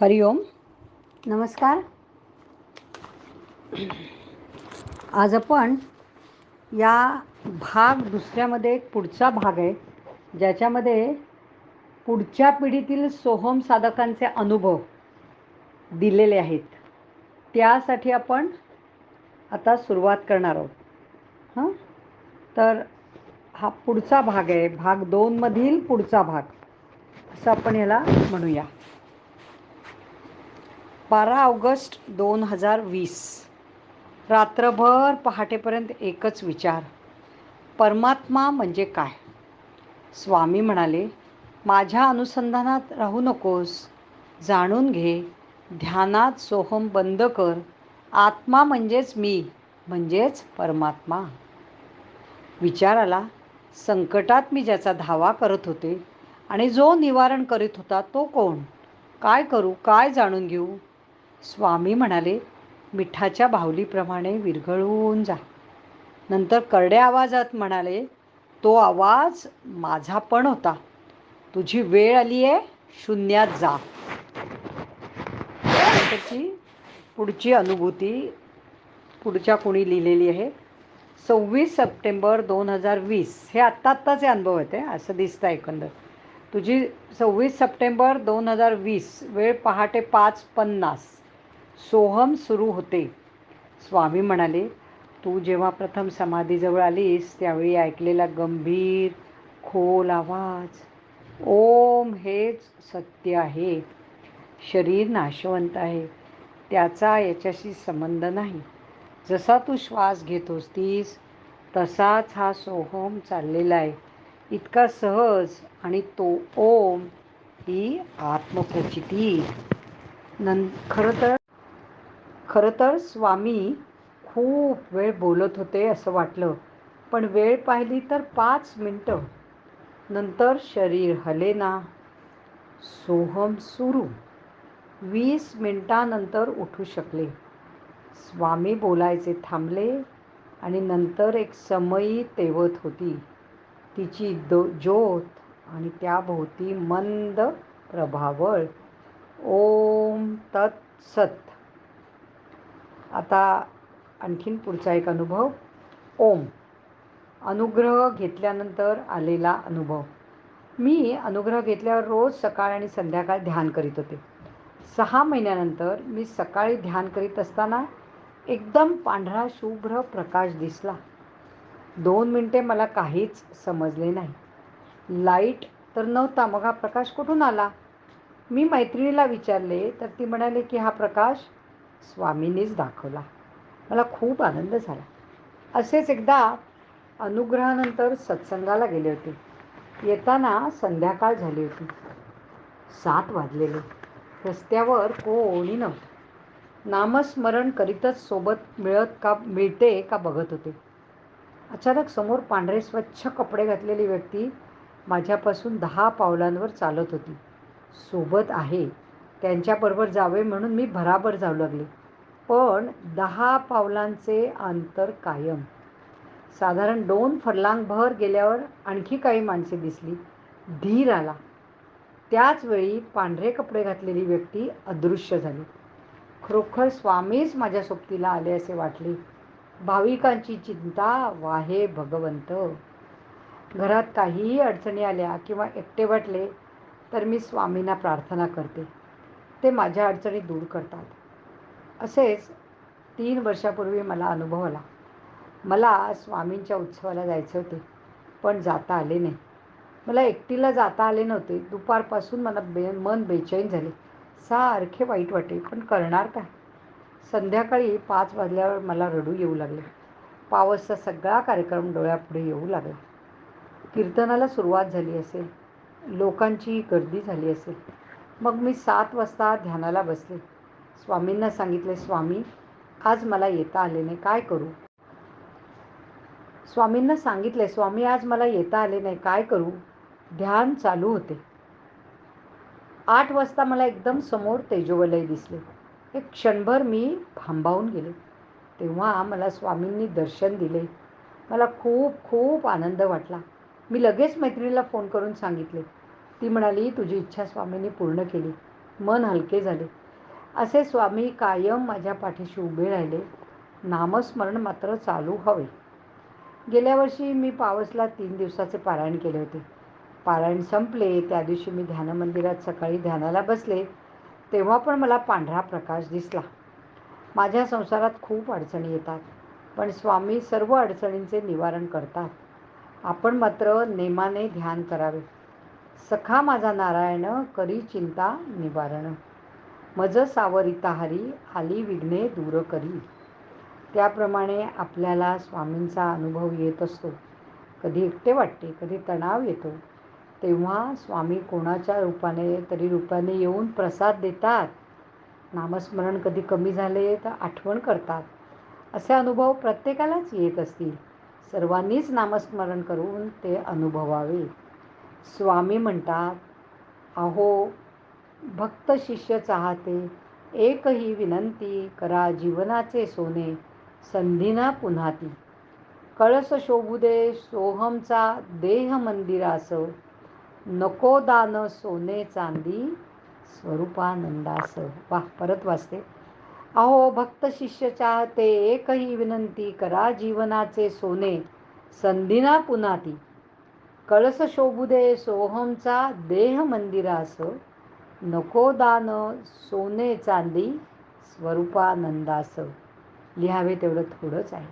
हरिओम नमस्कार. आज आपण या भाग दुसऱ्यामध्ये एक पुढचा भाग आहे ज्याच्यामध्ये पुढच्या पिढीतील सोहम साधकांचे अनुभव दिलेले आहेत. त्यासाठी आपण आता सुरुवात करणार आहोत. हां? तर हा पुढचा भाग आहे भाग दोनमधील पुढचा भाग. असं आपण याला म्हणूया. बारा ऑगस्ट दोन हजार वीस. रात्रभर पहाटेपर्यंत एकच विचार. परमात्मा म्हणजे काय? स्वामी म्हणाले माझ्या अनुसंधानात राहू नकोस. जाणून घे ध्यानात सोहम बंद कर. आत्मा म्हणजेच मी म्हणजेच परमात्मा. विचाराला संकटात मी ज्याचा धावा करत होते आणि जो निवारण करीत होता तो कोण? काय करू काय जाणून घेऊ? स्वामी म्हणाले मिठाच्या बाहुलीप्रमाणे विरघळून जा. नंतर करड्या आवाजात म्हणाले तो आवाज माझा पण होता. तुझी वेळ आली आहे शून्यात जा. त्याची पुढची अनुभूती पुढच्या कोणी लिहिलेली आहे सव्वीस सप्टेंबर दोन हजार वीस. हे आत्ता आत्ताचे अनुभव येते असं दिसतं एकंदर. तुझी सव्वीस सप्टेंबर दोन हजार वीस वेळ पहाटे पाच पन्नास. सोहम सुरू होते. स्वामी म्हणाले तू जेव्हा प्रथम समाधीजवळ आलीस त्यावेळी ऐकलेला गंभीर खोल आवाज ओम हेच सत्य आहे. शरीर नाशवंत आहे. त्याचा याच्याशी संबंध नाही. जसा तू श्वास घेत होतीस तसाच हा सोहम चाललेला आहे. इतका सहज आणि तो ओम ही आत्मप्रचिती. नं खरं तर खरं तर स्वामी खूप वेळ बोलत होते असं वाटलं पण वेळ पाहिली तर पाच मिनटं. नंतर शरीर हलेना सोहम सुरू. वीस मिनटानंतर उठू शकले. स्वामी बोलायचे थांबले आणि नंतर एक समयी तेवत होती. तिची दो ज्योत आणि त्याभोवती मंद प्रभावळ. ओम तत्सत आता आणखीन पुढचा एक अनुभव. ओम. अनुग्रह घेतल्यानंतर आलेला अनुभव. मी अनुग्रह घेतल्यावर रोज सकाळ आणि संध्याकाळ ध्यान करीत होते. सहा महिन्यानंतर मी सकाळी ध्यान करीत असताना एकदम पांढरा शुभ्र प्रकाश दिसला. दोन मिनटे मला काहीच समजले नाही. लाइट तर नव्हता मग हा प्रकाश कुठून आला? मी मैत्रिणीला विचारले तर ती म्हणाले की हा प्रकाश स्वामींनीच दाखवला. मला खूप आनंद झाला. असेच एकदा अनुग्रहानंतर सत्संगाला गेले होते. येताना संध्याकाळ झाली होती. सात वाजलेले. रस्त्यावर कोणी नव्हतं. नामस्मरण करीतच सोबत मिळत का मिळते का बघत होते. अचानक समोर पांढरे स्वच्छ कपडे घातलेली व्यक्ती माझ्यापासून दहा पावलांवर चालत होती. सोबत आहे. त्यांच्याबरोबर जावे म्हणून मी भराभर जाऊ लागले. पण दहा पावलांचे अंतर कायम. साधारण दोन फरलांगभर गेल्यावर आणखी काही माणसे दिसली. धीर आला. त्याच वेळी पांढरे कपडे घातलेली व्यक्ती अदृश्य झाली. खरोखर स्वामीच माझ्या सोबतीला आले असे वाटले. भाविकांची चिंता वाहे भगवंत. घरात काहीही अडचणी आल्या किंवा एकटे वाटले तर मी स्वामींना प्रार्थना करते. ते माझ्या अडचणी दूर करतात. असेच तीन वर्षापूर्वी मला अनुभव आला. मला स्वामींच्या उत्सवाला जायचे होते पण जाता आले नाही. मला एकटीला जाता आले नव्हते. दुपारपासून मला बे मन बेचैन झाले. सारखे वाईट वाटे पण करणार काय? संध्याकाळी पाच वाजल्यावर मला रडू येऊ लागले. पावसचा सगळा कार्यक्रम डोळ्यापुढे येऊ लागला. कीर्तनाला सुरुवात झाली असेल. लोकांची गर्दी झाली असेल. मग मी सात वाजता ध्यानाला बसले. स्वामींना सांगितले स्वामी आज मला येता आले नाही काय करू? स्वामींना सांगितले स्वामी आज मला येता आले नाही काय करू? ध्यान चालू होते. आठ वाजता मला एकदम समोर तेजोवलय दिसले. एक क्षणभर मी भांबावून गेले. तेव्हा मला स्वामींनी दर्शन दिले. मला खूप खूप आनंद वाटला. मी लगेच मैत्रिणीला फोन करून सांगितले ती म्हणाली तुझी इच्छा स्वामींनी पूर्ण केली. मन हलके झाले. असे स्वामी कायम माझ्या पाठीशी उभे राहिले. नामस्मरण मात्र चालू हवे. गेल्या वर्षी मी पावसला तीन दिवसाचे पारायण केले होते. पारायण संपले त्या दिवशी मी ध्यानमंदिरात सकाळी ध्यानाला बसले. तेव्हा पण मला पांढरा प्रकाश दिसला. माझ्या संसारात खूप अडचणी येतात पण स्वामी सर्व अडचणींचे निवारण करतात. आपण मात्र नेमाने ध्यान करावे. सखा माझा नारायण करी चिंता निवारण. मज सावरिता हरी आली विघ्ने दूर करी. त्याप्रमाणे आपल्याला स्वामींचा अनुभव येत असतो. कधी एकटे वाटते कधी तणाव येतो. तेव्हा स्वामी कोणाच्या रूपाने तरी रूपाने येऊन प्रसाद देतात. नामस्मरण कधी कमी झाले तर आठवण करतात. असे अनुभव प्रत्येकालाच येत असतील. सर्वांनीच नामस्मरण करून ते अनुभवावे. स्वामी म्हणतात अहो भक्त शिष्य चाहते एकही विनंती करा जीवनाचे सोने संधीना पुन्हा ती कळस शोभू दे सोहमचा देह मंदिरास नको दान सोने चांदी स्वरूपानंदास वा परत वाचते. अहो भक्त शिष्य चाहते एकही विनंती करा जीवनाचे सोने संधीना पुन्हा ती कळस शोभू दे सोहमचा देह मंदिरास नको दान सोने चांदी स्वरूपानंदास. लिहावे तेवढं थोडंच आहे.